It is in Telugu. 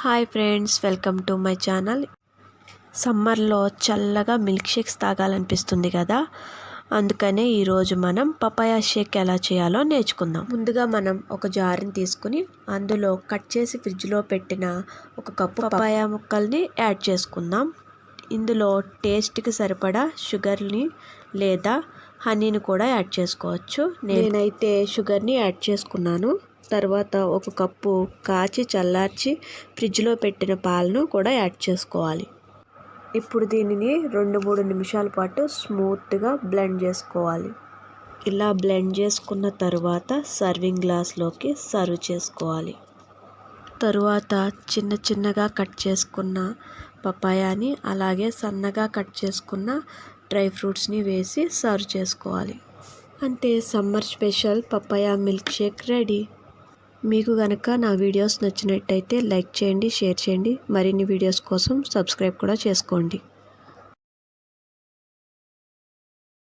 Hi friends welcome to my channel. సమ్మర్లో చల్లగా మిల్క్ షేక్స్ తాగాలనిపిస్తుంది కదా? అందుకనే ఈరోజు మనం పపాయా షేక్ ఎలా చేయాలో నేర్చుకుందాం. ముందుగా మనం ఒక జార్ని తీసుకుని అందులో కట్ చేసి ఫ్రిడ్జ్లో పెట్టిన ఒక కప్పు పపాయా ముక్కల్ని యాడ్ చేసుకుందాం. ఇందులో టేస్ట్కి సరిపడా షుగర్ని లేదా హనీని కూడా యాడ్ చేసుకోవచ్చు. నేనైతే షుగర్ని యాడ్ చేసుకున్నాను. తర్వాత ఒక కప్పు కాచి చల్లార్చి ఫ్రిడ్జ్లో పెట్టిన పాలను కూడా యాడ్ చేసుకోవాలి. ఇప్పుడు దీనిని రెండు మూడు నిమిషాల పాటు స్మూత్గా బ్లెండ్ చేసుకోవాలి. ఇలా బ్లెండ్ చేసుకున్న తర్వాత సర్వింగ్ గ్లాస్లోకి సర్వ్ చేసుకోవాలి. తరువాత చిన్న చిన్నగా కట్ చేసుకున్న పపాయాని అలాగే సన్నగా కట్ చేసుకున్న డ్రై ఫ్రూట్స్ని వేసి సర్వ్ చేసుకోవాలి. అంతే summer special papaya milkshake ready. మీకు కనుక నా వీడియోస్ నచ్చినట్టయితే లైక్ చేయండి షేర్ చేయండి. మరిన్ని వీడియోస్ కోసం సబ్స్క్రైబ్ కూడా చేసుకోండి.